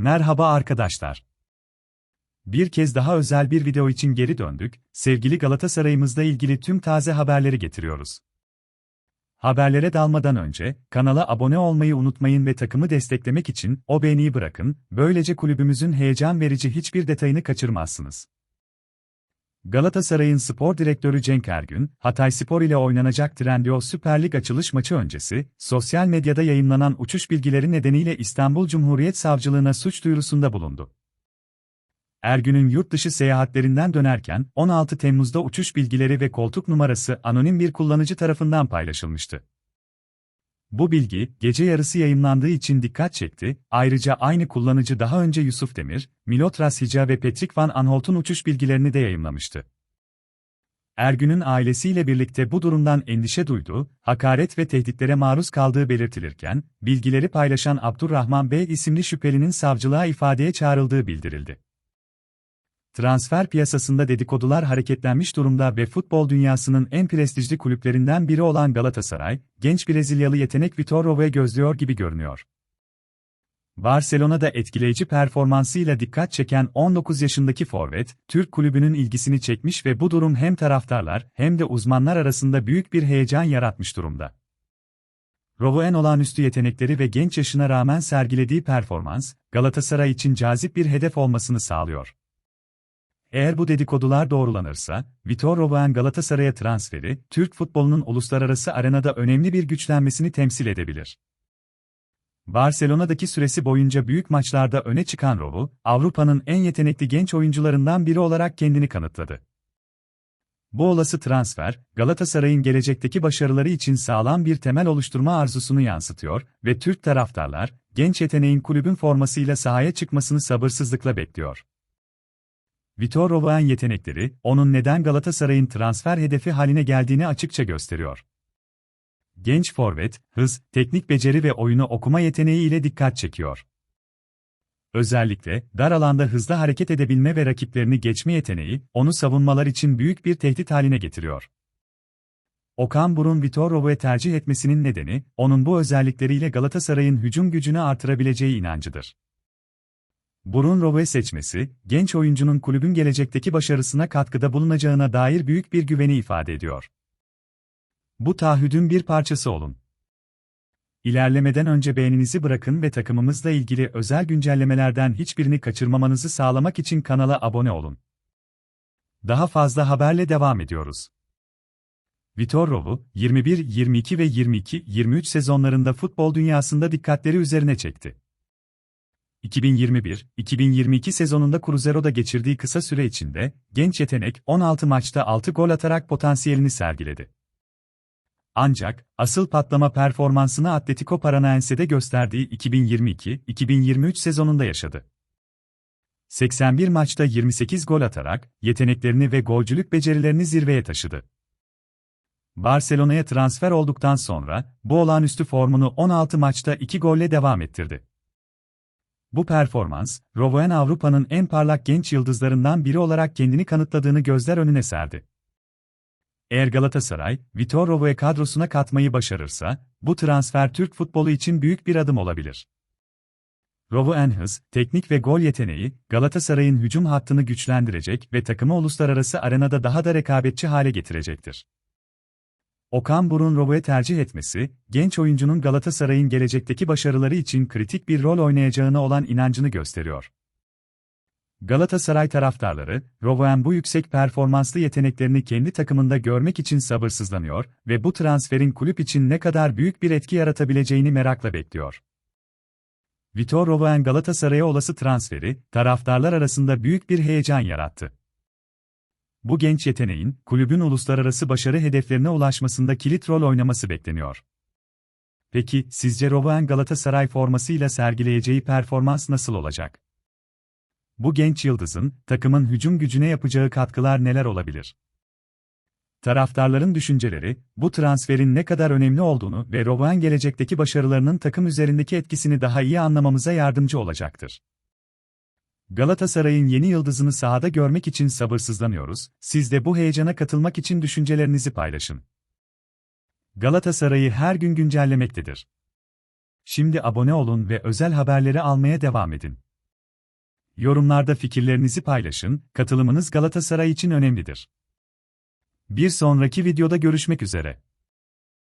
Merhaba arkadaşlar. Bir kez daha özel bir video için geri döndük, sevgili Galatasaray'ımızla ilgili tüm taze haberleri getiriyoruz. Haberlere dalmadan önce, kanala abone olmayı unutmayın ve takımı desteklemek için o beğeniyi bırakın, böylece kulübümüzün heyecan verici hiçbir detayını kaçırmazsınız. Galatasaray'ın spor direktörü Cenk Ergün, Hatay Spor ile oynanacak Trendyol Süper Lig açılış maçı öncesi, sosyal medyada yayınlanan uçuş bilgileri nedeniyle İstanbul Cumhuriyet Savcılığına suç duyurusunda bulundu. Ergün'ün yurt dışı seyahatlerinden dönerken, 16 Temmuz'da uçuş bilgileri ve koltuk numarası anonim bir kullanıcı tarafından paylaşılmıştı. Bu bilgi, gece yarısı yayınlandığı için dikkat çekti, ayrıca aynı kullanıcı daha önce Yusuf Demir, Milot Rashica ve Patrick Van Aanholt'un uçuş bilgilerini de yayınlamıştı. Ergün'ün ailesiyle birlikte bu durumdan endişe duyduğu, hakaret ve tehditlere maruz kaldığı belirtilirken, bilgileri paylaşan Abdurrahman Bey isimli şüphelinin savcılığa ifadeye çağrıldığı bildirildi. Transfer piyasasında dedikodular hareketlenmiş durumda ve futbol dünyasının en prestijli kulüplerinden biri olan Galatasaray, genç Brezilyalı yetenek Vitor Rove'yi gözlüyor gibi görünüyor. Barcelona'da etkileyici performansıyla dikkat çeken 19 yaşındaki forvet, Türk kulübünün ilgisini çekmiş ve bu durum hem taraftarlar hem de uzmanlar arasında büyük bir heyecan yaratmış durumda. Rovo'en olağanüstü yetenekleri ve genç yaşına rağmen sergilediği performans, Galatasaray için cazip bir hedef olmasını sağlıyor. Eğer bu dedikodular doğrulanırsa, Vitor Robain Galatasaray'a transferi, Türk futbolunun uluslararası arenada önemli bir güçlenmesini temsil edebilir. Barcelona'daki süresi boyunca büyük maçlarda öne çıkan Robo, Avrupa'nın en yetenekli genç oyuncularından biri olarak kendini kanıtladı. Bu olası transfer, Galatasaray'ın gelecekteki başarıları için sağlam bir temel oluşturma arzusunu yansıtıyor ve Türk taraftarlar, genç yeteneğin kulübün formasıyla sahaya çıkmasını sabırsızlıkla bekliyor. Vitor Rovain yetenekleri, onun neden Galatasaray'ın transfer hedefi haline geldiğini açıkça gösteriyor. Genç forvet, hız, teknik beceri ve oyunu okuma yeteneği ile dikkat çekiyor. Özellikle, dar alanda hızlı hareket edebilme ve rakiplerini geçme yeteneği, onu savunmalar için büyük bir tehdit haline getiriyor. Okan Burun Vitor Rovo'yu tercih etmesinin nedeni, onun bu özellikleriyle Galatasaray'ın hücum gücünü artırabileceği inancıdır. Burun Rowe seçmesi, genç oyuncunun kulübün gelecekteki başarısına katkıda bulunacağına dair büyük bir güveni ifade ediyor. Bu taahhüdün bir parçası olun. İlerlemeden önce beğeninizi bırakın ve takımımızla ilgili özel güncellemelerden hiçbirini kaçırmamanızı sağlamak için kanala abone olun. Daha fazla haberle devam ediyoruz. Vitor Rovu, 21, 22 ve 22-23 sezonlarında futbol dünyasında dikkatleri üzerine çekti. 2021-2022 sezonunda Cruzeiro'da geçirdiği kısa süre içinde, genç yetenek 16 maçta 6 gol atarak potansiyelini sergiledi. Ancak, asıl patlama performansını Atletico Paranaense'de gösterdiği 2022-2023 sezonunda yaşadı. 81 maçta 28 gol atarak, yeteneklerini ve golcülük becerilerini zirveye taşıdı. Barcelona'ya transfer olduktan sonra, bu olağanüstü formunu 16 maçta 2 golle devam ettirdi. Bu performans, Rovoen Avrupa'nın en parlak genç yıldızlarından biri olarak kendini kanıtladığını gözler önüne serdi. Eğer Galatasaray, Vitor Rovo'ya kadrosuna katmayı başarırsa, bu transfer Türk futbolu için büyük bir adım olabilir. Rovo en hız, teknik ve gol yeteneği, Galatasaray'ın hücum hattını güçlendirecek ve takımı uluslararası arenada daha da rekabetçi hale getirecektir. Okan Burun Robo'yu tercih etmesi, genç oyuncunun Galatasaray'ın gelecekteki başarıları için kritik bir rol oynayacağına olan inancını gösteriyor. Galatasaray taraftarları, Robo'nun bu yüksek performanslı yeteneklerini kendi takımında görmek için sabırsızlanıyor ve bu transferin kulüp için ne kadar büyük bir etki yaratabileceğini merakla bekliyor. Vitor Robo'nun Galatasaray'a olası transferi, taraftarlar arasında büyük bir heyecan yarattı bu genç yeteneğin, kulübün uluslararası başarı hedeflerine ulaşmasında kilit rol oynaması bekleniyor. Peki, sizce Rovan Galatasaray formasıyla sergileyeceği performans nasıl olacak? Bu genç yıldızın, takımın hücum gücüne yapacağı katkılar neler olabilir? Taraftarların düşünceleri, bu transferin ne kadar önemli olduğunu ve Rovan gelecekteki başarılarının takım üzerindeki etkisini daha iyi anlamamıza yardımcı olacaktır. Galatasaray'ın yeni yıldızını sahada görmek için sabırsızlanıyoruz. Siz de bu heyecana katılmak için düşüncelerinizi paylaşın. Galatasaray'ı her gün güncellemektedir. Şimdi abone olun ve özel haberleri almaya devam edin. Yorumlarda fikirlerinizi paylaşın, katılımınız Galatasaray için önemlidir. Bir sonraki videoda görüşmek üzere.